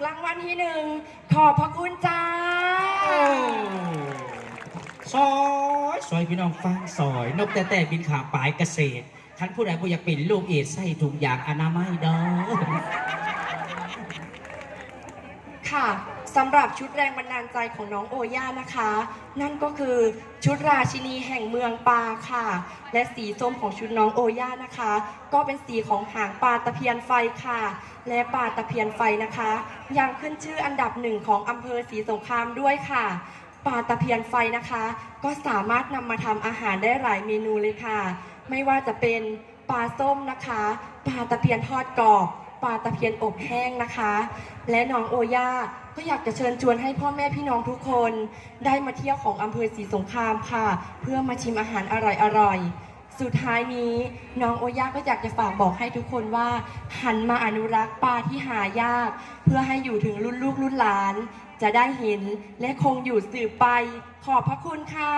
กรางวัลที่หนึ่ง ขอบพระคุณจ้า ซอยซอยพี่น้องฟังซอย นกแต่แต่บินขาปลายเกษตรท่านผู้ใดบ่อยากเป็นลูกเอดใส่ถุงยางอนามัยด้อ ค่ะสำหรับชุดแรงบันดาลใจของน้องโอย่านะคะ นั่นก็คือชุดราชินีแห่งเมืองปลาค่ะ และสีส้มของชุดน้องโอย่านะคะ ก็เป็นสีของหางปลาตะเพียนไฟค่ะ และปลาตะเพียนไฟนะคะ ยังขึ้นชื่ออันดับหนึ่งของอำเภอศรีสงครามด้วยค่ะปลาตะเพียนไฟนะคะ ก็สามารถนำมาทำอาหารได้หลายเมนูเลยค่ะ ไม่ว่าจะเป็นปลาส้มนะคะปลาตะเพียนทอดกรอบ ลาตะเพียนอบแห้งนะคะ และน้องโอย่าก็อยากจะเชิญชวนให้พ่อแม่พี่น้องทุกคน ได้มาเที่ยวของอำเภอศรีสงครามค่ะ เพื่อมาชิมอาหารอร่อยๆ สุดท้ายนี้น้องโอย่าก็อยากจะฝากบอกให้ทุกคนว่า หันมาอนุรักษ์ปลาที่หายาก เพื่อให้อยู่ถึงรุ่นลูกรุ่นหลาน จะได้เห็นและคงอยู่สืบไป ขอบพระคุณค่ะ